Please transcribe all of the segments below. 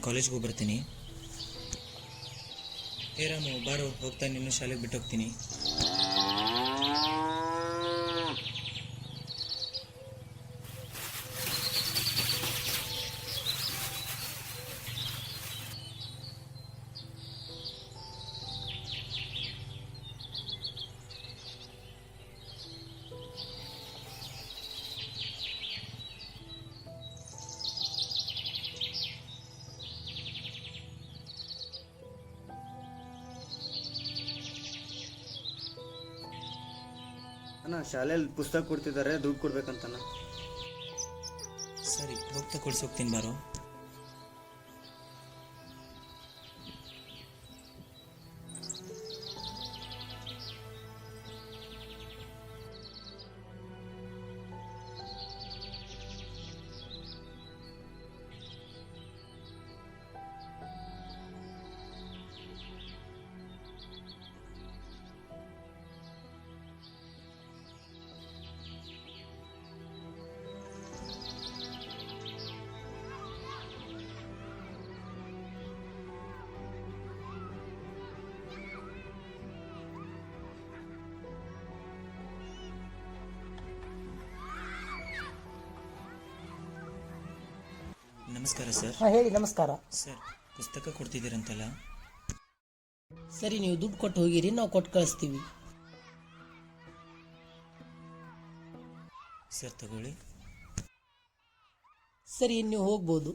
ಅಮ್ಮ ನಾನು ಕಾಲೇಜ್ಗೆ ಹೋಗಿ ಬರ್ತೀನಿ ಹೇ ರಾಮು ಬಾರು ಹೋಗ್ತಾ ನಿನ್ನ ಶಾಲೆಗೆ ಬಿಟ್ಟು ಹೋಗ್ತೀನಿ ಅಣ್ಣ ಶಾಲೆಯಲ್ಲಿ ಪುಸ್ತಕ ಕೊಡ್ತಿದ್ದಾರೆ ದುಡ್ಡು ಕೊಡ್ಬೇಕಂತಣ್ಣ. ಸರಿ ಹೋಗ್ತಾ ಕೊಡ್ಸೋಗ್ತೀನಿ ಬಾರೋ ನಮಸ್ಕಾರ ಸರ್. ಹಾಂ ಹೇಳಿ ನಮಸ್ಕಾರ. ಸರ್ ಪುಸ್ತಕ ಕೊಡ್ತಿದ್ದೀರಂತಲ್ಲ? ಸರಿ ನೀವು ದುಡ್ಡು ಕೊಟ್ಟು ಹೋಗಿರಿ ನಾವು ಕೊಟ್ಟು ಕಳಿಸ್ತೀವಿ. ಸರ್ ತಗೊಳ್ಳಿ. ಸರಿ ಇನ್ನು ನೀವು ಹೋಗ್ಬೋದು.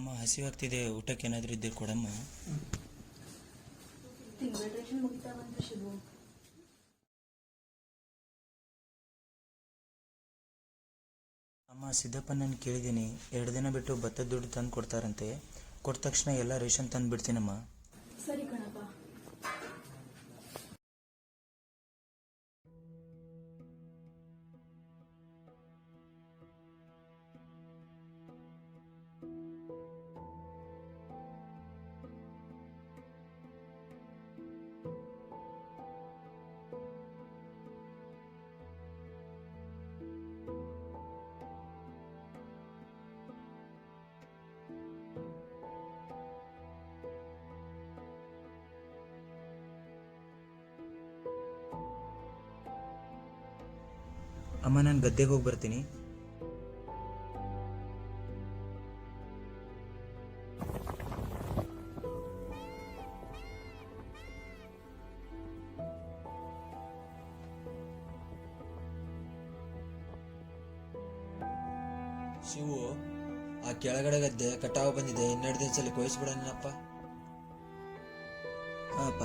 ಅಮ್ಮ ಹಸಿವಾಗ್ತಿದೆ ಊಟಕ್ಕೆ ಏನಾದರೂ ಇದ್ದರೆ ಕೊಡಮ್ಮ. ಅಮ್ಮ ಸಿದ್ದಪ್ಪ ನಾನು ಕೇಳಿದ್ದೀನಿ. ಎರಡು ದಿನ ಬಿಟ್ಟು ಭತ್ತದ ದುಡ್ಡು ತಂದು ಕೊಡ್ತಾರಂತೆ. ಕೊಟ್ಟ ತಕ್ಷಣ ಎಲ್ಲ ರೇಷನ್ ತಂದು ಬಿಡ್ತೀನಮ್ಮ ಅಮ್ಮ, ನಾನು ಗದ್ದೆಗೆ ಹೋಗಿ ಬರ್ತೀನಿ. ಶಿವು, ಆ ಕೆಳಗಡೆ ಗದ್ದೆ ಕಟಾವು ಬಂದಿದೆ. ಇನ್ನೆರಡು ದಿನದಲ್ಲಿ ಕೊಯ್ಸ್ಬಿಡೋಣಪ್ಪ ಹಾಪ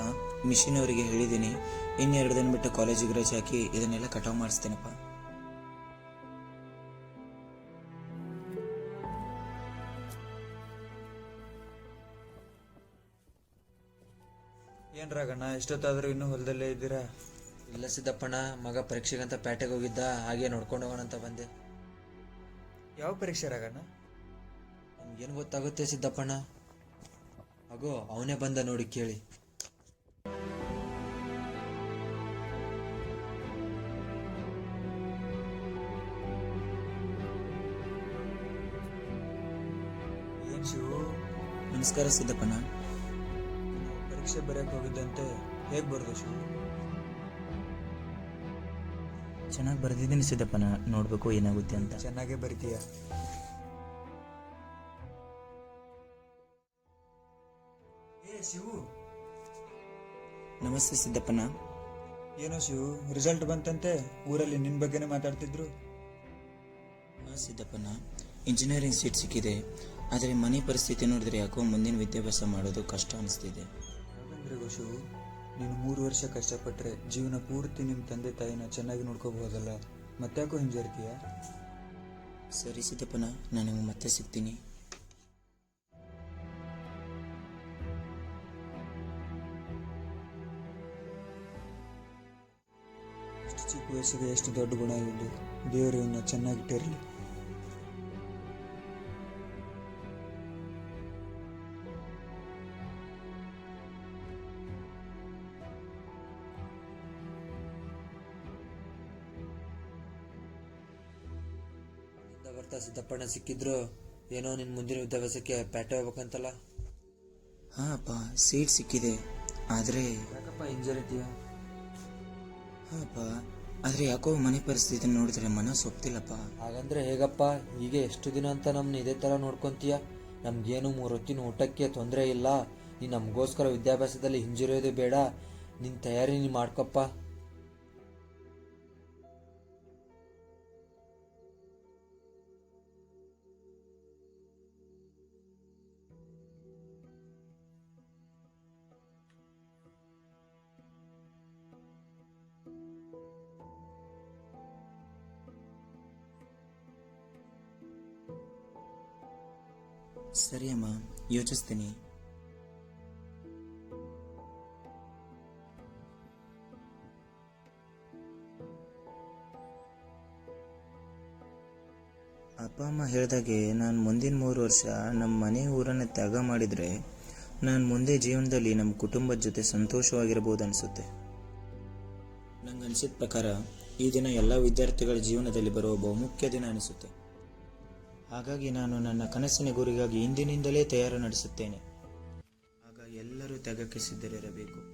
ಮಿಷಿನ್ ಅವರಿಗೆ ಹೇಳಿದ್ದೀನಿ. ಇನ್ನೆರಡು ದಿನ ಬಿಟ್ಟು ಕಾಲೇಜಿಗೆ ರಜೆ ಹಾಕಿ ಇದನ್ನೆಲ್ಲ ಕಟಾವು ಮಾಡಿಸ್ತೀನಪ್ಪ. ಏನ್ ರಾಗಣ್ಣ ಎಷ್ಟೊತ್ತಾದ್ರೂ ಇನ್ನೂ ಹೊಲದಲ್ಲೇ ಇದ್ದೀರಾ? ಇಲ್ಲ ಸಿದ್ದಪ್ಪಣ್ಣ ಮಗ ಪರೀಕ್ಷೆಗಂತ ಪ್ಯಾಟೆಗೆ ಹೋಗಿದ್ದ ಹಾಗೆ ನೋಡ್ಕೊಂಡು ಹೋಗೋಣ ಅಂತ ಬಂದೆ. ಯಾವ ಪರೀಕ್ಷೆ ರಾಗಣ್ಣ ನಿಮ್ಗೇನು ಗೊತ್ತಾಗುತ್ತೆ ಸಿದ್ದಪ್ಪಣ್ಣ? ಅಗೋ ಅವನೇ ಬಂದ ನೋಡಿ ಕೇಳಿ. ನಮಸ್ಕಾರ ಸಿದ್ದಪ್ಪಣ್ಣ. ಪರೀಕ್ಷೆ ಬರೆಯಕ್ಕೆ ಹೋಗಿದ್ದಂತೆ ಹೇಗೆ ಬರ್ದು ಶಿವು ಚೆನ್ನಾಗಿ ಬರೆದಿದ್ದೀನಿ ಸಿದ್ದಪ್ಪನ ನೋಡಬೇಕು ಏನಾಗುತ್ತೆ ಅಂತ. ಚೆನ್ನಾಗೇ ಬರಿತೀಯ? ಏ ಶಿವು! ನಮಸ್ತೆ ಸಿದ್ದಪ್ಪನ. ಏನೋ ಶಿವು ರಿಸಲ್ಟ್ ಬಂತಂತೆ? ಊರಲ್ಲಿ ನಿನ್ ಬಗ್ಗೆನೇ ಮಾತಾಡ್ತಿದ್ರು? ಹಾಂ ಸಿದ್ದಪ್ಪನ ಇಂಜಿನಿಯರಿಂಗ್ ಸೀಟ್ ಸಿಕ್ಕಿದೆ. ಆದರೆ ಮನೆ ಪರಿಸ್ಥಿತಿ ನೋಡಿದ್ರೆ ಯಾಕೋ ಮುಂದಿನ ವಿದ್ಯಾಭ್ಯಾಸ ಮಾಡೋದು ಕಷ್ಟ ಅನಿಸ್ತಿದೆ. ಘೋಷು ನೀನು ಮೂರು ವರ್ಷ ಕಷ್ಟಪಟ್ಟರೆ ಜೀವನ ಪೂರ್ತಿ ನಿಮ್ಮ ತಂದೆ ತಾಯಿನ ಚೆನ್ನಾಗಿ ನೋಡ್ಕೋಬಹುದಲ್ಲ ಮತ್ತ್ಯಾಕೋ ಹಿಂಜರಿತೀಯ? ಸರಿ ಸಿದ್ದಪ್ಪನ ನಾನು ನಿಮ್ಗೆ ಮತ್ತೆ ಸಿಗ್ತೀನಿ. ಚಿಕ್ಕ ವಯಸ್ಸಿಗೆ ಎಷ್ಟು ದೊಡ್ಡ ಗುಣ ಇದ್ದು ದೇವರು ಇವನ್ನ ಚೆನ್ನಾಗಿಟ್ಟಿರಲಿ ಬರ್ತಾ ಸಿದ್ದಪ್ಪಣ್ಣ ಸಿಕ್ಕಿದ್ರು ಏನೋ ನಿನ್ನ ಮುಂದಿನ ವಿದ್ಯಾಭ್ಯಾಸಕ್ಕೆ ಪ್ಯಾಟೆ ಹೋಗ್ಬೇಕಂತಲ್ಲ ಹಾಂ ಅಪ್ಪ ಸೀಟ್ ಸಿಕ್ಕಿದೆ. ಆದರೆ ಯಾಕಪ್ಪ ಹಿಂಜರಿತೀಯ ಹಾಂ ಅಪ್ಪ ಆದರೆ ಯಾಕೋ ಮನೆ ಪರಿಸ್ಥಿತಿ ನೋಡಿದ್ರೆ ಮನಸ್ಸು ಒಪ್ತಿಲ್ಲಪ್ಪ ಹಾಗಂದ್ರೆ ಹೇಗಪ್ಪ? ಹೀಗೆ ಎಷ್ಟು ದಿನ ಅಂತ ನಮ್ಮನ್ನ ಇದೇ ತರ ನೋಡ್ಕೊಂತೀಯ? ನಮ್ಗೇನು ಮೂರು ಹೊತ್ತಿನ ಊಟಕ್ಕೆ ತೊಂದರೆ ಇಲ್ಲ. ನೀ ನಮಗೋಸ್ಕರ ವಿದ್ಯಾಭ್ಯಾಸದಲ್ಲಿ ಹಿಂಜರಿಯೋದೇ ಬೇಡ. ನಿನ್ ತಯಾರಿ ನೀನು ಮಾಡ್ಕೊಪ್ಪ. ಸರಿ ಅಮ್ಮ ಯೋಚಿಸ್ತೀನಿ. ಅಪ್ಪ ಅಮ್ಮ ಹೇಳ್ದಾಗೆ ನಾನು ಮುಂದಿನ ಮೂರು ವರ್ಷ ನಮ್ಮ ಮನೆ ಊರನ್ನು ತ್ಯಾಗ ಮಾಡಿದರೆ ನಾನು ಮುಂದೆ ಜೀವನದಲ್ಲಿ ನಮ್ಮ ಕುಟುಂಬದ ಜೊತೆ ಸಂತೋಷವಾಗಿರ್ಬೋದು ಅನಿಸುತ್ತೆ ನಂಗೆ ಅನಿಸಿದ ಪ್ರಕಾರ ಈ ದಿನ ಎಲ್ಲ ವಿದ್ಯಾರ್ಥಿಗಳ ಜೀವನದಲ್ಲಿ ಬರುವ ಬಹುಮುಖ್ಯ ದಿನ ಅನಿಸುತ್ತೆ. ಹಾಗಾಗಿ ನಾನು ನನ್ನ ಕನಸಿನ ಗುರಿಗಾಗಿ ಇಂದಿನಿಂದಲೇ ತಯಾರು ನಡೆಸುತ್ತೇನೆ. ಆಗ ಎಲ್ಲರೂ ತೆಗಕ್ಕೆ ಸಿದ್ಧರಿರಬೇಕು.